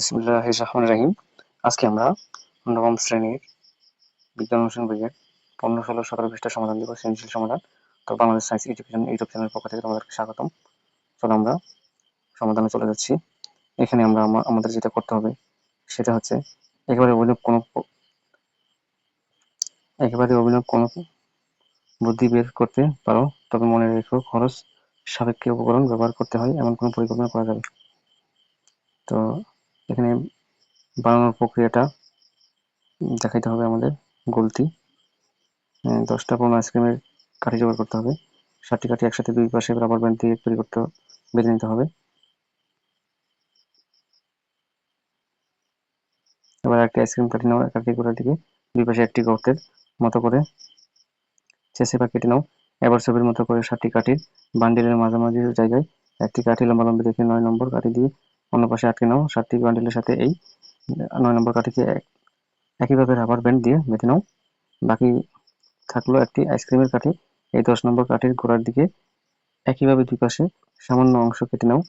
বিসমুল্লাহ রাহিম। আজকে আমরা নবম শ্রেণির বিজ্ঞান অনুশীলন বইয়ের পনেরো ষোলো, সতেরো পৃষ্ঠার সমাধান দেবো, সৃজনশীল সমাধান। তো বাংলাদেশ সায়েন্স এডুকেশন ইউটিউব চ্যানেলের পক্ষ থেকে তোমাদেরকে স্বাগতম। চলো আমরা সমাধানে চলে যাচ্ছি। এখানে আমরা আমাদের যেটা করতে হবে, সেটা হচ্ছে একেবারে অভিনব কোনো একেবারে অভিনব কোনো বুদ্ধি বের করতে পারো, তবে মনে রেখো খরচ সাপেক্ষে উপকরণ ব্যবহার করতে হয়, এমন কোনো পরিকল্পনা করা যাবে। তো এখানে বানানোর প্রক্রিয়াটা দেখাইতে হবে আমাদের গলতি দশটা পনেরো আইসক্রিমের কাঠি জোগাড় করতে হবে। ষাটটি কাঠি একসাথে দুই পাশে রাবার ব্যান্ড দিয়ে তৈরি করতে বেঁধে নিতে হবে। এবার একটি আইসক্রিম কাটি নাও কাঠি গোড়ার দিকে। দুই পাশে একটি গর্তের মতো করে ছেঁচে বা কেটে নাও। এবার ছবির মতো করে ষাটটি কাঠির বান্ডিলের মাঝামাঝি জায়গায় একটি কাঠি লম্বা লম্বি রেখে নয় নম্বর কাঠি দিয়ে অন্য পাশে আটকে নাও। ষাটটি বান্ডিলের সাথে এই নয় নম্বর কাঠিকে এক- একইভাবে রাবার ব্যান্ড দিয়ে বেঁধে নাও। বাকি থাকল একটি আইসক্রিমের কাঠি। এই দশ নম্বর কাঠির গোড়ার দিকে একইভাবে দুই পাশে সামান্য অংশ কেটে নাও।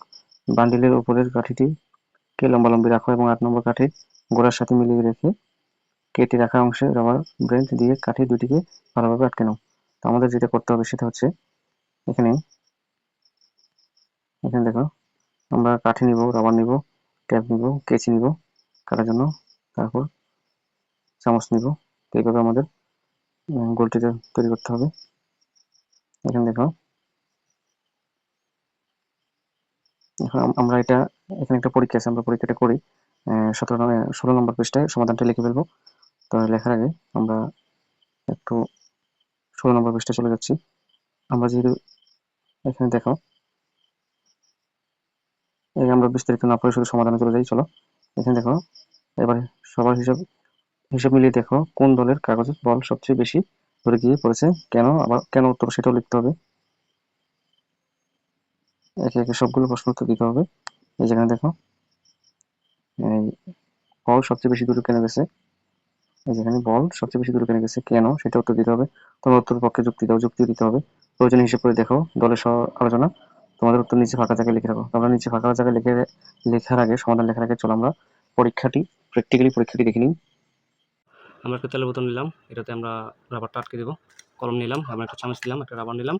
বান্ডিলের উপরের কাঠিটিকে লম্বালম্বি রাখো এবং আট নম্বর কাঠির গোড়ার সাথে মিলিয়ে রেখে কেটে রাখা অংশে রাবার ব্যান্ড দিয়ে কাঠি দুটিকে ভালোভাবে আটকে নাও। তো আমাদের যেটা করতে হবে সেটা হচ্ছে এখানে এখানে দেখো আমরা কাঠি নিব রাবার নিব ট্যাপ নিব কেচি নিব কাটার জন্য তারপর চামচ নিব। এইভাবে আমাদের উম, গোলটিটা তৈরি করতে হবে। এখানে দেখো। এখন আমরা এটা এখানে একটা পরীক্ষা আছে আমরা পরীক্ষাটা করি। সতেরো ষোলো নম্বর পৃষ্ঠায় সমাধানটা লিখে ফেলব। তো লেখার আগে আমরা একটু ষোলো নম্বর পৃষ্ঠায় চলে যাচ্ছি। আমরা যেহেতু এখানে দেখো আমরা বিস্তারিত না পড়ে শুধু সমাধানে চলে যাই, চলো। এখানে দেখো, এবারে সবার হিসাব হিসাব মিলিয়ে দেখো, কোন দলের কাগজের বল সবচেয়ে বেশি ধরে গিয়ে পড়েছে, কেন, আবার কেন উত্তর সেটাও লিখতে হবে। একে একে সবগুলো প্রশ্ন উত্তর দিতে হবে। এই যেখানে দেখো, এই বল সবচেয়ে বেশি দূরে কেন গেছে? এই যেখানে বল সবচেয়ে বেশি দূরে কেন গেছে, কেন, সেটা উত্তর দিতে হবে। তোমার উত্তর পক্ষে যুক্তি দাও, যুক্তি দিতে হবে। প্রয়োজন হিসেব দেখো, দলের সহ আলোচনা। তোমাদের উত্তর নিচে ফাঁকা জায়গায় লিখে রাখো। আমরা নিচে ফাঁকা জায়গায় লিখে লেখার আগে, সমাধান লেখার আগে চলো আমরা পরীক্ষাটি প্র্যাকটিক্যালি পরীক্ষাটি দেখে নিই। আমরা একটা তেলের বোতল নিলাম, এটাতে আমরা রাবারটা আটকে দেবো। কলম নিলাম, আমরা একটা চামচ নিলাম একটা রাবার নিলাম,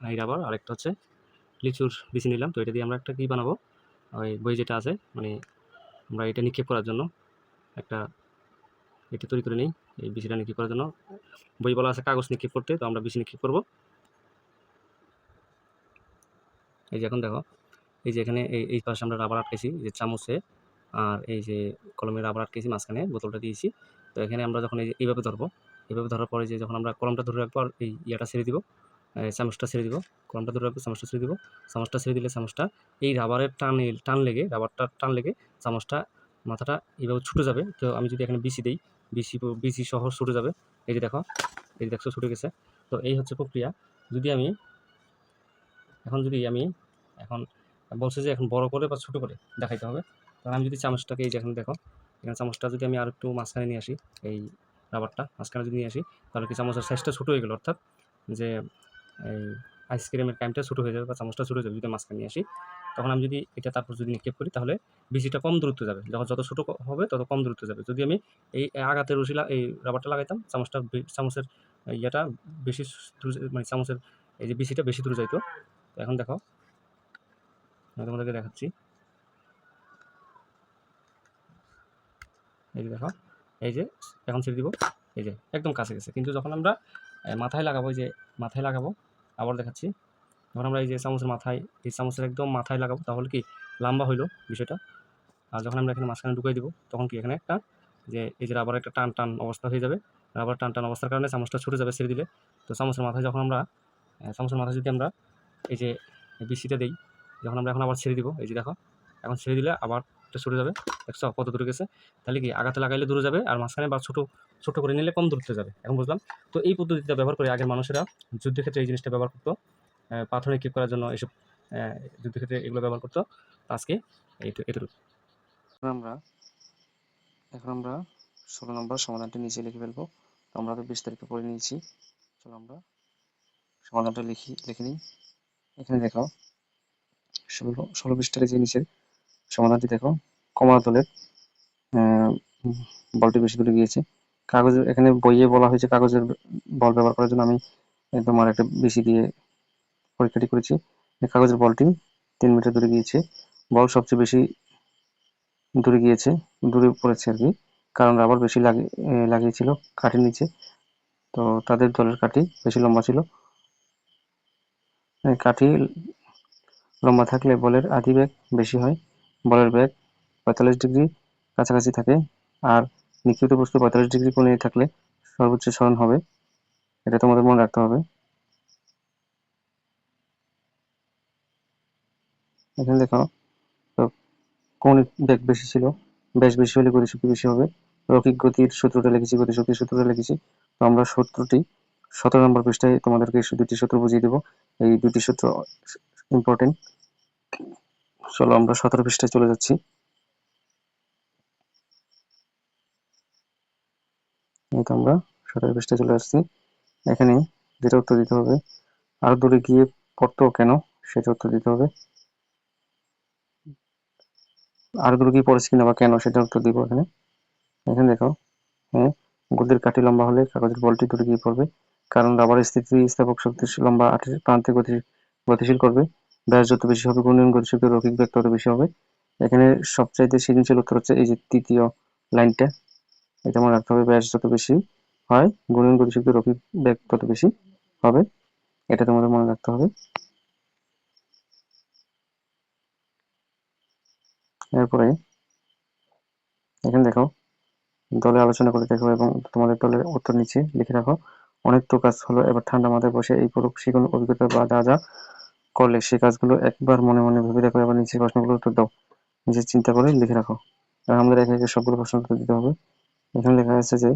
এই রাবার আরেকটা হচ্ছে লিচুর বিচি নিলাম। তো এটা দিয়ে আমরা একটা কী বানাবো? ওই বই যেটা আছে মানে আমরা এটা নিক্ষেপ করার জন্য একটা এটা তৈরি করে নিই, এই বিচিটা নিক্ষেপ করার জন্য। বই বলা আছে কাগজ নিক্ষেপ করতে, তো আমরা বিচি নিক্ষেপ করব। এই যে এখন দেখো, এই যে এখানে এই এই পাশে আমরা রাবার আটকেছি যে চামচে, আর এই যে কলমে রাবার আটকেছি, মাঝখানে বোতলটা দিয়েছি। তো এখানে আমরা যখন এই যে, এইভাবে ধরবো, এইভাবে ধরার পরে যে যখন আমরা কলমটা ধরে রাখব, আর এই ইয়াটা ছেড়ে দিব চামচটা ছেড়ে দিব, কলমটা ধরে রাখব, চামচটা ছেড়ে দিব, চামচটা ছেড়ে দিলে চামচটা, এই রাবারের টান টান লেগে রাবারটা টান লেগে চামচটা মাথাটা এইভাবে ছুটে যাবে। তো আমি যদি এখানে বিসি দিই, বিসি বিসি সহ ছুটে যাবে। এই যে দেখো, এই যে দেখছ ছুটে গেছে। তো এই হচ্ছে প্রক্রিয়া। যদি আমি এখন যদি আমি এখন বলছে যে এখন বড় করে বা ছোটো করে দেখাইতে হবে কারণ আমি যদি চামচটাকে এই যে এখন দেখো, এখানে চামচটা যদি আমি আর একটু মাঝখানে নিয়ে আসি, এই রাবারটা মাঝখানে যদি নিয়ে আসি, তাহলে কি চামচের সাইজটা ছোটো হয়ে গেলো? অর্থাৎ যে এই আইসক্রিমের টাইমটা ছোটো হয়ে যাবে বা চামচটা ছোটো হয়ে যাবে যদি মাঝখানে নিয়ে আসি, তখন আমি যদি এটা তারপর যদি নিক্ষেপ করি, তাহলে বিচিটা কম দূরত্ব যাবে। যখন যত ছোটো হবে, তত কম দূরত্ব যাবে। যদি আমি এই আগাতে রশি এই রাবারটা লাগাইতাম, চামচটা চামচের ইয়েটা বেশি মানে চামচের এই যে বিচিটা বেশি দূরে যাইতো এখন দেখো। আমি তোমাদেরকে দেখাচ্ছি। এই যে দেখো, এই যে এখন ছেড়ে দিব। এই যে একদম কাছে গেছে। কিন্তু যখন আমরা মাথায় লাগাবো, এই যে মাথায় লাগাবো, আবার দেখাচ্ছি। যখন আমরা এই যে চামচের মাথায়, এই চামচের একদম মাথায় লাগাবো, তাহলে কি লম্বা হইল বিষয়টা। আর যখন আমরা এখানে মাঝখানে ঢুকাই দিব, তখন কি এখানে একটা, যে এই যে রাবার একটা টান টান অবস্থা হয়ে যাবে। রাবার টান টান অবস্থার কারণে চামচটা ছুটে যাবে ছেড়ে দিলে। তো চামচের মাথায় যখন আমরা চামচের মাথায় যদি আমরা এই যে বিসিটা দেই যখন আমরা এখন আবার ছেড়ে দিব এই যে দেখো এখন ছেড়ে দিলে আবার ছুটে যাবে দেখছ কত দূরে গেছে? তাহলে কি আগাতে লাগাইলে দূরে যাবে আর মাঝখানে বা ছোটো ছোটো করে নিলে কম দূরত্বে যাবে এখন বুঝলাম? তো এই পদ্ধতিটা ব্যবহার করে আগের মানুষেরা যুদ্ধের ক্ষেত্রে এই জিনিসটা ব্যবহার করতো পাথর নিক্ষেপ করার জন্য এইসব আহ, যুদ্ধের ক্ষেত্রে এগুলো ব্যবহার করতো আজকে এখন আমরা এখন আমরা ষোলো নম্বর সমাধানটি নিচে লিখে ফেলব আমরা তো বিস্তারিত পড়ে নিয়েছি চলো আমরা সমাধানটা লিখি লিখে নিই। এখানে দেখো ষোলো ষোলো পৃষ্ঠার যে নিচের সমাধানটি দেখো, কমলা দলের বলটি বেশি দূরে গিয়েছে। কাগজের এখানে বইয়ে বলা হয়েছে কাগজের বল ব্যবহার করার জন্য আমি তোমার একটা বেশি দিয়ে পরীক্ষাটি করেছি। কাগজের বলটি তিন মিটার দূরে গিয়েছে। বল সবচেয়ে বেশি দূরে গিয়েছে, দূরে পড়েছে আর কি। কারণ রাবার বেশি লাগিয়েছিল কাঠির নিচে। তো তাদের দলের কাঠি বেশি লম্বা ছিল। কাঠি লম্বা থাকলে বলের আদি বেগ বেশি হয়। বলের বেগ পঁয়তাল্লিশ ডিগ্রি কাছাকাছি থাকে আর নিক্ষিপ্ত বস্তু পঁয়তাল্লিশ ডিগ্রি কোণে থাকলে সর্বোচ্চ স্মরণ হবে। এটা তোমাদের মনে রাখতে হবে। এখানে দেখো, তো কোন বেগ বেশি ছিল? বেশ বেশি হলে গতিশক্তি বেশি হবে। রৈখিক গতির সূত্রটা লিখেছি, গতিশক্তির সূত্রটা লিখেছি। তো আমরা সূত্রটি সতেরো নম্বর পৃষ্ঠায় তোমাদেরকে দুটি সূত্র বুঝিয়ে দেবো। এই দুটি সূত্র ইম্পর্টেন্ট চলো আমরা সতেরো পৃষ্ঠায় চলে যাচ্ছি। এই তো আমরা সতেরো পৃষ্ঠায় চলে আসছি। এখানে যেটা উত্তর দিতে হবে, আরও দূরে গিয়ে পড়তো কেন, সেটা উত্তর দিতে হবে। আরও দূরে গিয়ে পড়েছে কিনা বা কেন, সেটা উত্তর দিব এখানে। এখানে দেখো হ্যাঁ গতির কাঠি লম্বা হলে কাগজের বলটি দূরে গিয়ে পড়বে। কারণ রাবারের স্থিতি স্থাপক শক্তি লম্বা প্রান্তে গতি গতিশীল করবে। ব্যাস, যত বেশি হবে ঘূর্ণন গতিশক্তি রৈখিক বেগ তত বেশি হবে। এখানে সবচাইতে সৃজনশীল উত্তর হচ্ছে এই যে তৃতীয় লাইনটা। এটা মনে রাখতে হবে, ব্যাস, যত বেশি হয় ঘূর্ণন গতিশক্তি রৈখিক বেগ তত বেশি হবে। এটা তোমাদের মনে রাখতে হবে। এরপরে এখানে দেখো, দলে আলোচনা করে দেখো এবং তোমাদের দলের উত্তর নিচে লিখে রাখো। অনেক তো কাজ হলো। এবার ঠান্ডা মাথায় বসে এই পুরো শিখন অভিজ্ঞতা বা যা যা করলে সেই কাজগুলো একবার মনে মনে ভেবে দেখো, এবার নিচে প্রশ্নগুলো উত্তর দাও। নিজে চিন্তা করে লিখে রাখো। আর আমাদের একে একে সবগুলো প্রশ্ন উত্তর দিতে হবে। এখানে লেখা আছে যে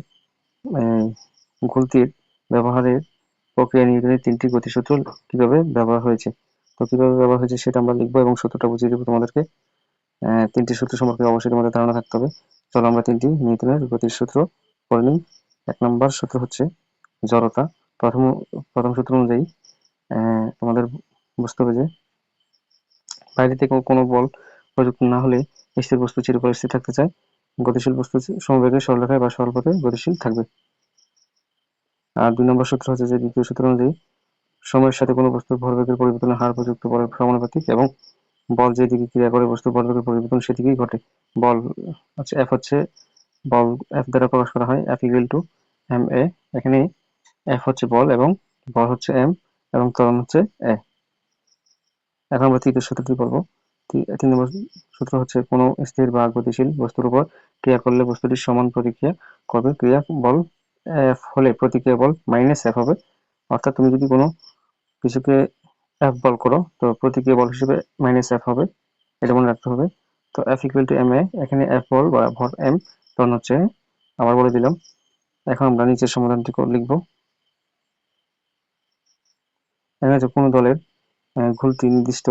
গুলতির ব্যবহারের প্রক্রিয়া নিয়ন্ত্রণের তিনটি গতিসূত্র কীভাবে ব্যবহার হয়েছে? তো কীভাবে ব্যবহার হয়েছে সেটা আমরা লিখব এবং সূত্রটা বুঝিয়ে দেবো তোমাদেরকে। তিনটি সূত্র সম্পর্কে অবশ্যই তোমাদের ধারণা থাকতে হবে। চলো আমরা তিনটি নিউটনের গতির সূত্র পড়ে নিই। এক নম্বর সূত্র হচ্ছে জড়তা। প্রথম প্রথম সূত্র অনুযায়ী তোমাদের বুঝতে হবে যে, বাইরে থেকে কোনো বল প্রযুক্ত না হলে স্থির বস্তু চিরকাল স্থির থাকতে চায়। গতিশীল বস্তু সমবেগে সরলরেখায় বা সরলপথে গতিশীল থাকবে। আর দুই নম্বর সূত্র হচ্ছে যে, দ্বিতীয় সূত্র অনুযায়ী, সময়ের সাথে কোনো বস্তুর ভরবেগের পরিবর্তনের হার প্রযুক্ত বলের সমানুপাতিক এবং বল যেদিকে ক্রিয়া করে বস্তুর ভরবেগের পরিবর্তন সেদিকেই ঘটে। বল হচ্ছে এফ হচ্ছে, বল এফ দ্বারা প্রকাশ করা হয় F equal to M A এখানে এফ হচ্ছে বল এবং বল হচ্ছে এম এবং ত্বরণ হচ্ছে এ এখন আমরা তৃতীয় সূত্রটি বলব তিন নম্বর সূত্র হচ্ছে কোনো স্থির বা গতিশীল বস্তুর উপর ক্রিয়া করলে বস্তুটির সমান প্রতিক্রিয়া করবে ক্রিয়া বল এফ হলে প্রতিক্রিয়া বল মাইনাস এফ হবে। অর্থাৎ তুমি যদি কোনো কিছুকে এফ বল করো, তো প্রতিক্রিয়া বল হিসেবে মাইনাস এফ হবে। এটা মনে রাখতে হবে। তো F equal to M A এখানে এফ বল বা ভর এম তখন হচ্ছে আবার বলে দিলাম। এখন আমরা নিচের সমাধানটি লিখব। এখানে হচ্ছে কোনো দলের ঘুলটি নির্দিষ্ট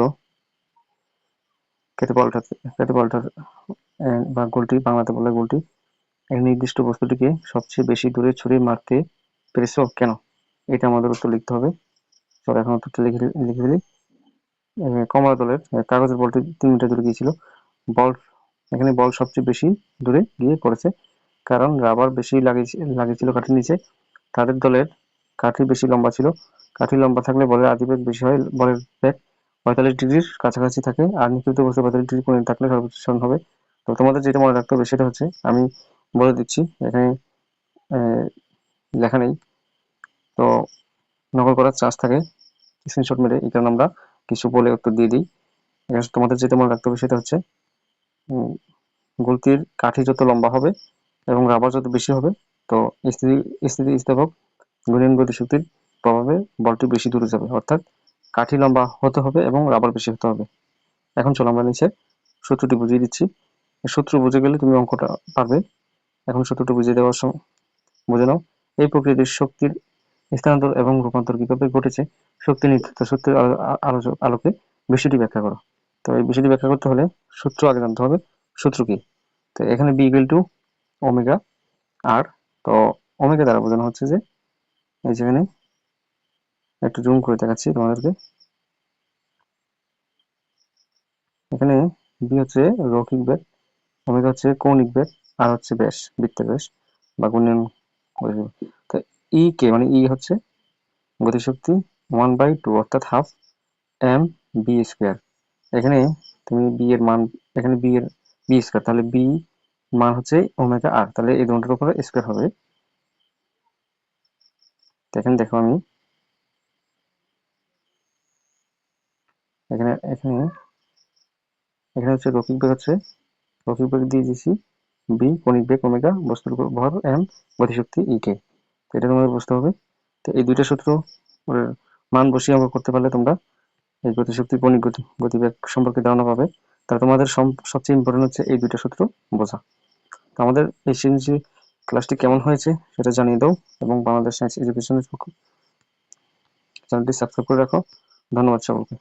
কেটে পাল্টার বা গোলটি, বাংলাতে বলে গোলটি, এই নির্দিষ্ট বস্তুটিকে সবচেয়ে বেশি দূরে ছুড়ে মারতে পেরেছ কেন? এটা আমাদের উত্তর লিখতে হবে। চলো এখন উত্তরটা লিখে লিখে ফেলি। কমলা দলের কাগজের বলটি তিন মিটার দূরে গিয়েছিল। বল, এখানে বল সবচেয়ে বেশি দূরে গিয়ে পড়েছে, কারণ রাবার বেশি লাগিয়েছে লাগিয়েছিল কাঠের নিচে। তাদের দলের কাঠি বেশি লম্বা ছিল। কাঠি লম্বা থাকলে বলের আদি বেগ বেশি হয়, বলের বেগ পঁয়তাল্লিশ ডিগ্রির কাছাকাছি থাকে। আর নিক্ষিপ্ত বস্তু পঁয়তাল্লিশ ডিগ্রি কোণে থাকলে সর্বোচ্চ স্মরণ হবে। তো তোমাদের যেটা মনে রাখতে হবে সেটা হচ্ছে, আমি বলে দিচ্ছি, এখানে লেখা নেই। তো নকল করার চান্স থাকে। স্ক্রিনশট মেরে, এই কারণে আমরা কিছু বলে উত্তর দিয়ে দিই। এখানে তোমাদের যেটা মনে রাখতে হবে সেটা হচ্ছে গুলতির কাঠি যত লম্বা হবে এবং রাবার যত বেশি হবে, তো স্থিতি স্থিতি স্থাপক ঘূর্ণন গতিশক্তির প্রভাবে বলটি বেশি দূরে যাবে, অর্থাৎ কাঠি লম্বা হতে হবে এবং রাবার বেশি হতে হবে। এখন চলো আমরা নিচে সূত্রটি বুঝিয়ে দিচ্ছি। সূত্র বুঝে গেলে তুমি অঙ্কটা পারবে। এখন সূত্রটি বুঝিয়ে দেওয়ার সময় বুঝে নাও। এই প্রক্রিয়াটির শক্তির স্থানান্তর এবং রূপান্তর কীভাবে ঘটেছে, শক্তি নির্ধারিত সূত্রের আলোকে বিষয়টি ব্যাখ্যা করো। তো এই বিষয়টি ব্যাখ্যা করতে হলে সূত্র আগে জানতে হবে, সূত্র কি? তো এখানে V equal to omega R তো ওমেগা দ্বারা বোঝানো হচ্ছে যে এই যেখানে একটু জুম করে দেখাচ্ছি তোমাদেরকে। এখানে বি হচ্ছে রৈখিক বেগ ওমেগা হচ্ছে কৌণিক বেগ আর হচ্ছে ব্যাস, বৃত্তের ব্যাস বা গুণন তো ই কে মানে ই হচ্ছে গতিশক্তি ওয়ান বাই টু অর্থাৎ হাফ এম বি স্কোয়ার এখানে তুমি বি এর মান, এখানে বি এর বি স্কোয়ার তাহলে বি মান হচ্ছে ওমেগা আর তাহলে এই দুটোর উপরে স্কোয়ার হবে। এখানে দেখো আমি। এখানে এখানে এখানে হচ্ছে রৈখিক বেগ হচ্ছে রৈখিক বেগ দিয়ে দিয়েছি। বি কণিক বেগ ওমেগা, বস্তুর ভর এম গতিশক্তি ই কে তো এটা তোমাদের বুঝতে হবে। তো এই দুইটা সূত্র মান বসিয়ে অঙ্ক করতে পারলে তোমরা এই গতিশক্তি, কণিক গতি, গতিবেগ সম্পর্কে ধারণা পাবে। তাহলে তোমাদের সবচেয়ে ইম্পর্টেন্ট হচ্ছে এই দুইটা সূত্র বোঝা। তো আমাদের এই সৃজনশীল ক্লাসটি কেমন হয়েছে সেটা জানিয়ে দাও এবং বাংলাদেশ সায়েন্স এডুকেশনের চ্যানেলটি সাবস্ক্রাইব করে রাখো। ধন্যবাদ সকলকে।